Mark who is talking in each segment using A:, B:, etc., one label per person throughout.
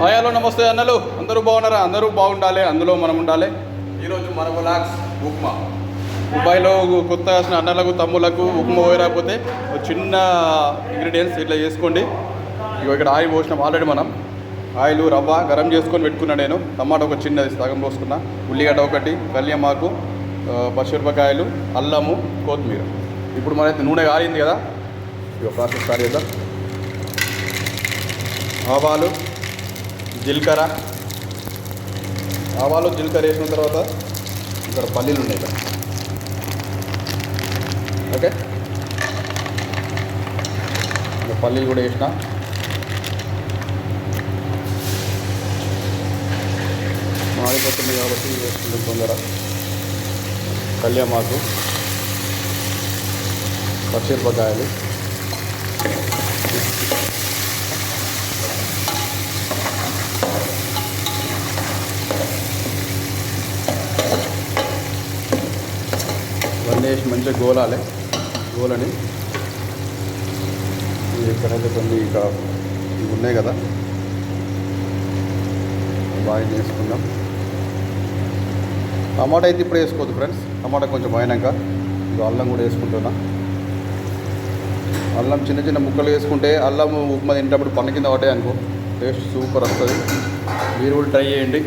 A: హయాలో నమస్తే అన్నలు. అందరూ బాగున్నారా? అందరూ బాగుండాలి. అందులో మనం ఉండాలి. ఈరోజు మన బ్లాగ్స్ ఉప్మా. దుబాయ్లో కొత్త వచ్చిన అన్నలకు తమ్ములకు ఉప్మా పోయరాకపోతే ఒక చిన్న ఇంగ్రీడియంట్స్ ఇట్లా చేసుకోండి. ఇగో ఇక్కడ ఆయిల్ పోసినాం ఆల్రెడీ మనం. ఆయిల్ రవ్వ గరం చేసుకొని పెట్టుకున్నా నేను. టమాటా ఒక చిన్నది సగం పోసుకున్నా. ఉల్లిగడ్డ ఒకటి కళ్యామాకు పచ్చిమిరపకాయలు అల్లము కొత్తిమీర. ఇప్పుడు మనైతే నూనె కాలింది కదా. ఇక ప్రాసెస్ స్టార్ట్ చేద్దాం. ఆవాలు జీలకర్ర. ఆవాలు జీలకర్ర వేసిన తర్వాత ఇక్కడ పల్లీలు ఉన్నాయి ఇక్కడ. ఓకే? ఇంకా పల్లీలు కూడా వేసిన. మాడిపోతుంది కాబట్టి వేసుకుంటుంది తొందర. కళ్యామాకు. పచ్చిమిరపకాయలు. ఇవన్నీ వేసి మంచిగా గోలాలి గోలని. ఇవి ఇక్కడైతే కొన్ని ఇక ఇవి ఉన్నాయి కదా బాగా వేసుకుందాం టమాటా అయితే ఇప్పుడు వేసుకోవద్దు ఫ్రెండ్స్. టమాటా కొంచెం అయినాక ఇది అల్లం కూడా వేసుకుంటున్నా. అల్లం చిన్న చిన్న ముక్కలు వేసుకుంటే అల్లం ఉప్మా తింటప్పుడు పన్న కింద ఒకటే అనుకో టేస్ట్ సూపర్ వస్తుంది. మీరు కూడా ట్రై చేయండి.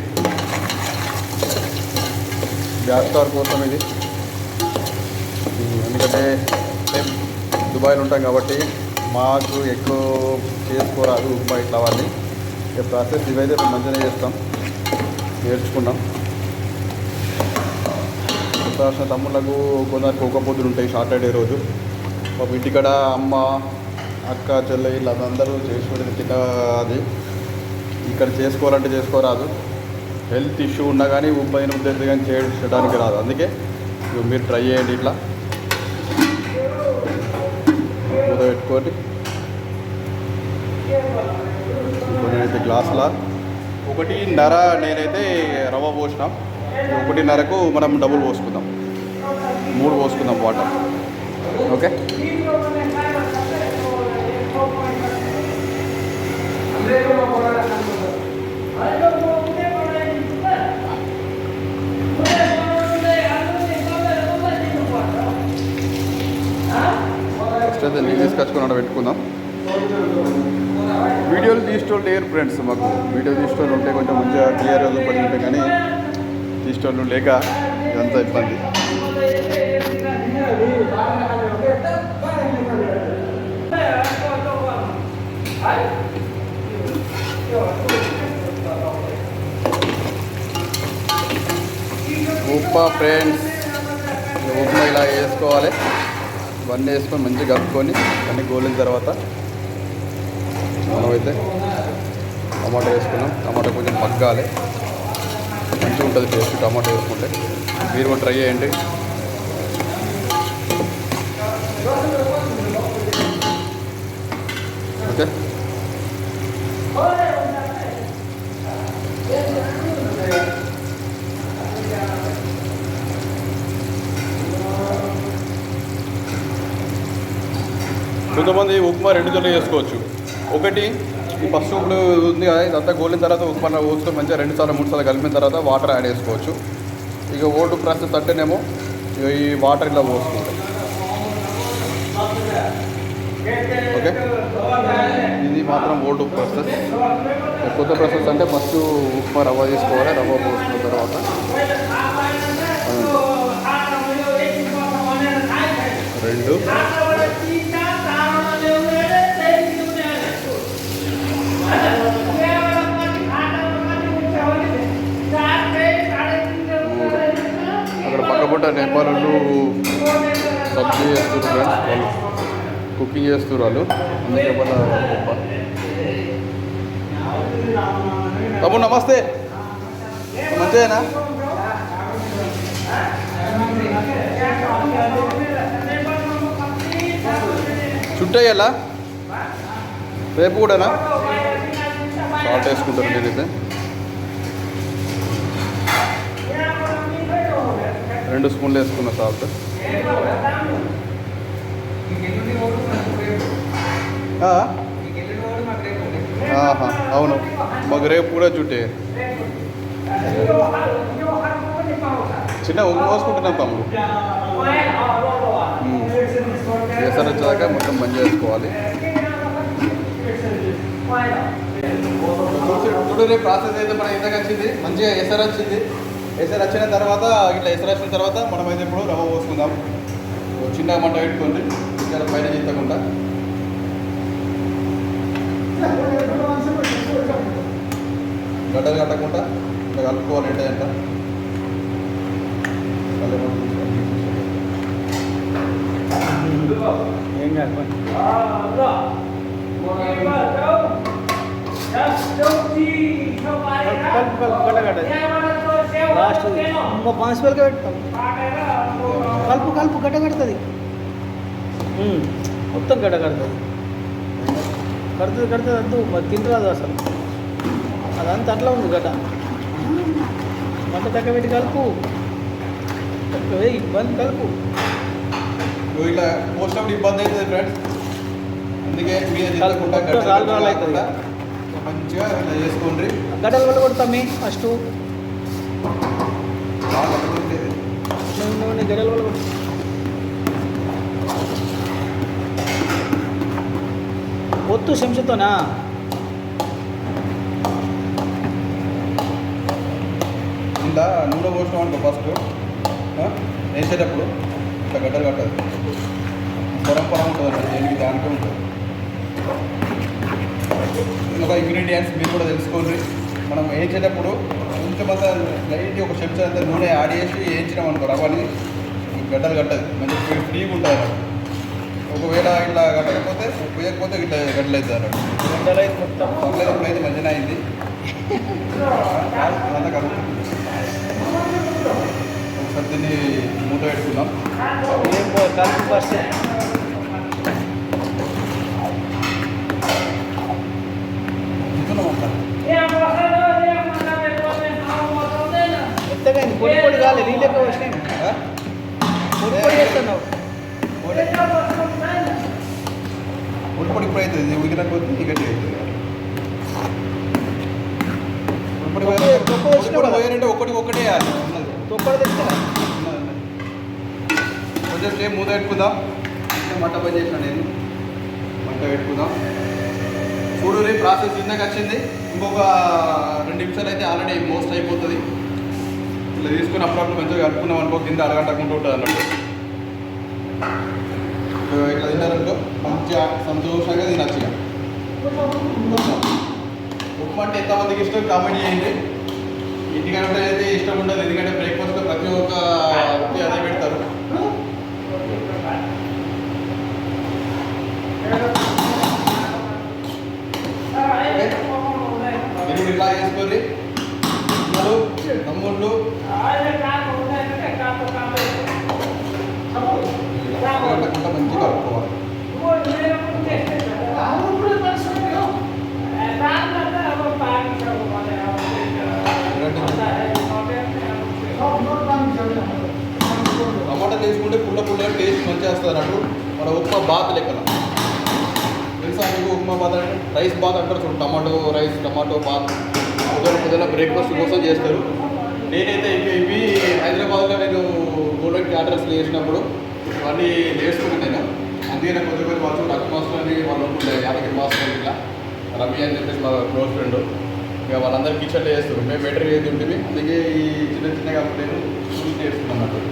A: గ్యాస్ స్టార్ కోసం ఇది. ఎందుకంటే మేము దుబాయ్లో ఉంటాం కాబట్టి మాకు ఎక్కువ చేసుకోరాదు ఉప్మా ఇట్లా అవన్నీ ఇక ప్రాసెస్ ఇవైతే మంచిగానే చేస్తాం. నేర్చుకున్నాం. రాసిన తమ్ముళ్ళకు కొందరికి ఒక పొద్దులు ఉంటాయి సాటర్డే రోజు. మా ఇంటికాడ అమ్మ అక్క చెల్లె వీళ్ళందరూ చేసుకునేది తిన్న అది. ఇక్కడ చేసుకోవాలంటే చేసుకోరాదు. హెల్త్ ఇష్యూ ఉన్నా కానీ ఉబ్బైన ఉద్దేశం కానీ చేయడానికి రాదు. అందుకే మీరు ట్రై చేయండి ఇట్లా. ఇంకోటి ఇంకోటి ఇప్పుడు గ్లాసుల. ఒకటిన్నర నేనైతే రవ్వ పోసిన. ఒకటిన్నరకు మనం డబుల్ పోసుకుందాం. మూడు పోసుకుందాం వాటర్. ఓకే? తీసుకొచ్చుకొని అక్కడ పెట్టుకుందాం. వీడియోలు తీసేటోళ్ళు లేరు ఫ్రెండ్స్ మాకు. వీడియో తీసేటోళ్ళు ఉంటే కొంచెం మంచిగా క్లియర్గా పడి ఉంటే కానీ తీసేటోళ్ళు లేక ఇదంతా ఇబ్బంది. ఉప్మా ఫ్రెండ్స్ ఉప్మా ఇలా వేసుకోవాలి. ఇవన్నీ వేసుకొని మంచిగా కలుపుకొని అన్నీ గోలిన తర్వాత మనమైతే టమాటా వేసుకున్నాం. టమాటా కొంచెం మగ్గాలి మంచిగా ఉంటుంది టేస్ట్ టమాటా వేసుకుంటే. మీరు కూడా ట్రై చేయండి. కొంతమంది ఉప్మా రెండు జొన్న చేసుకోవచ్చు. ఒకటి ఈ ఫస్ట్ ఇప్పుడు ఉంది కదా ఇదంతా గోలిన తర్వాత ఉప్మా పోసుకొని మంచిగా రెండు సార్లు మూడు సార్లు కలిపిన తర్వాత వాటర్ యాడ్ చేసుకోవచ్చు. ఇక ఓటు ప్రాసెస్ అంటేనేమో ఇక ఈ వాటర్ ఇలా పోసుకుంటాం. ఓకే? ఇది మాత్రం ఓటు ప్రాసెస్. కొత్త ప్రాసెస్ అంటే ఫస్ట్ ఉప్మా రవ్వ తీసుకోవాలి రవ్వ పోసుకున్న తర్వాత. రెండు. అక్కడ పక్కపట్ట నేపాలు సబ్జీ చేస్తారు ఫ్రెండ్స్ వాళ్ళు కుకింగ్ చేస్తారు వాళ్ళు. అందుకే మన గొప్ప. తమ్ముడు నమస్తే. మంచిదేనా? చుట్టయ్యాలా? రేపు కూడానా? సాల్ట్ వేసుకుంటారు నేనైతే రెండు స్పూన్లు వేసుకున్న సాల్ట్. అవును. మాకు రేపు కూడా చుట్టే. చిన్న ఉప్పు పోసుకుంటున్నాం తమ్ముడు. కేసరి వచ్చాక మొత్తం చేసుకోవాలి. చూసి- చూడు రేపు ప్రాసెస్ అయితే మన ఇంతకు వచ్చింది మంచిగా ఎసరు వచ్చింది. ఎసరు వచ్చిన తర్వాత ఇట్లా ఎసరు వచ్చిన తర్వాత మనం అయితే ఇప్పుడు రవ్వ పోసుకుందాం. చిన్న మంట పెట్టుకోండి ఇక్కడ పైన చెత్తకుండా గడ్డలు కట్టకుండా ఇట్లా కలుపుకోవాలి ఏంటంటే
B: ఏం కాదు లాస్ట్ ఇంకో పెడతాం కలుపు కలుపు గడ్డ కడుతుంది మొత్తం గడ్డ కడుతుంది కడుతుంది కడుతుంది వద్దు మరి తినరాదు అసలు అదంతా అట్లా ఉంది గడ్డ మంట తగ్గ పెట్టి కలుపు ఇబ్బంది కలుపు
A: నువ్వు ఇట్లా పోసినప్పుడు ఇబ్బంది అవుతుంది ఫ్రెండ్స్ అందుకే
B: మొత్తం
A: గడ్డలు
B: రాళ్ళు రాళ్ళు అవుతుంది.
A: మంచిగా ఇట్లా చేసుకోండి.
B: గడ్డలు వల్ల కొడతాం ఫస్ట్. గడ్డల వల్ల ఒత్తు చెంచుతోనా
A: ఇలా నూనె పోసినాం అనుకో ఫస్ట్ వేసేటప్పుడు ఇట్లా గడ్డలు కట్టదు. పొరం పొరం ఉంటుంది దేనికి దానికే ఉంటుంది. ఒక ఇంగ్రీడియంట్స్ మీరు కూడా తెలుసుకోండి. మనం వేయించేటప్పుడు కొంచెం అంతా లైట్ ఒక చెంచా అంతా నూనె యాడ్ చేసి వేయించినాం అనుకో రవ్వని. గడ్డలు కట్టదు మంచిగా ఫ్రీగా ఉంటుంది ఒకవేళ ఇట్లా కట్టకపోతే పోయకపోతే ఇట్లా గడ్డలు అవుతారు
B: గడ్డలు అయితే మొత్తం
A: పర్లేదు అయితే మంచిగా అయింది ఒకసారి దీన్ని మూత పెట్టుకుందాం.
B: ఫస్ట్. అయింది పొడి పొడి కాలేదు నీళ్ళు ఎక్కువ వచ్చినాయి? పొడి పొడి చేస్తున్నావు
A: పొడి పొడి ఇప్పుడు అవుతుంది. ఉగిన కొద్ది. పోయారంటే ఒకటి ఒకటే వేయాలి
B: తెచ్చా.
A: కొంచెం సేపు మూత పెట్టుకుందాం. మంట పని చేసిన నేను. మంట పెట్టుకుందాం. చూడు ప్రాసెస్ ఇందాక వచ్చింది. ఇంకొక రెండు నిమిషాలు అయితే ఆల్రెడీ మోస్ట్ అయిపోతుంది. ఇట్లా తీసుకుని అప్పుడప్పుడు మంచిగా కలుపుకున్నాం అనుకో కింద అడగట్టకుండా ఉంటుంది అన్నట్టు. ఇట్లా తిన్నారనుకో మంచిగా సంతోషంగా తినచ్చు ఇక. ఉప్మా అంటే ఎంతమందికి ఇష్టం? కామెంట్ చేయండి. ఇంటికంటే అయితే ఇష్టం ఉండదు. ఎందుకంటే బ్రేక్ఫాస్ట్ ప్రతి ఒక్క వ్యక్తి అదే పెడతారు. మీరు ఇట్లా చేసుకొని అన్నలు తమ్ముళ్ళు. మంచిగా కలుపుకోవాలి. టమాటా తీసుకుంటే పుల్ల పుల్ల టేస్ట్ మంచిగా వస్తుంది అన్నట్టు. మన ఉప్మా బాత్ లెక్కన. తెలుసా మీకు ఉప్మా బాత్ అంటే? రైస్ బాత్ అంటారు చూడండి టమాటో రైస్ టమాటో బాత్. పొద్దున పొద్దున బ్రేక్ఫాస్ట్ కోసం చేస్తారు. నేనైతే ఇవి ఇవి హైదరాబాద్లో నేను గోల్డెన్ ఆర్డర్స్ చేసినప్పుడు ఇవన్నీ నేర్చుకున్నాను నేను అందుకే నాకు కొద్ది కొద్ది వాళ్ళు అక్క మాస్టర్ అని వాళ్ళు ఉంటుండే యాదగిరి మాస్టర్ ఇట్లా. రవి అని చెప్పేసి మా క్లోజ్ ఫ్రెండ్ ఇక వాళ్ళందరూ కిచెన్లో చేస్తారు. మేము బెటర్ ఏది ఉంటుంది అందుకే ఈ చిన్న చిన్నగా నేను చూసి నేర్చుకున్నాను అన్నట్టు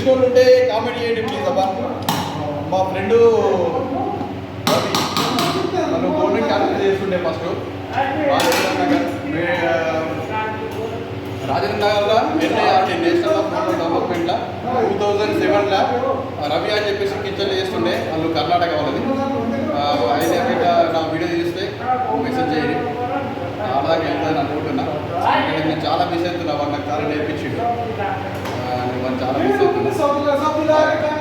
A: చూసుకొని ఉంటే కామెడీ చేయండి ప్లీజ్ అబ్బా. మా ఫ్రెండు నన్ను గవర్నమెంట్ క్యాన్సిల్ చేస్తుండే ఫస్ట్. రాజేంద్ర నగర్లో NI national of two thousand సెవెన్లో రవి అని చెప్పేసి కిచెన్ చేస్తుండే. వాళ్ళు కర్ణాటక వాళ్ళది. అయితే అక్కడ నా వీడియో చూస్తే మెసేజ్ చేయండి. అలాగే వెళ్తాను అనుకుంటున్నా. నేను చాలా మిస్ అవుతున్నా వాళ్ళ నాకు నేర్పించిండు. وانت عربي ساقي ساقي ساقي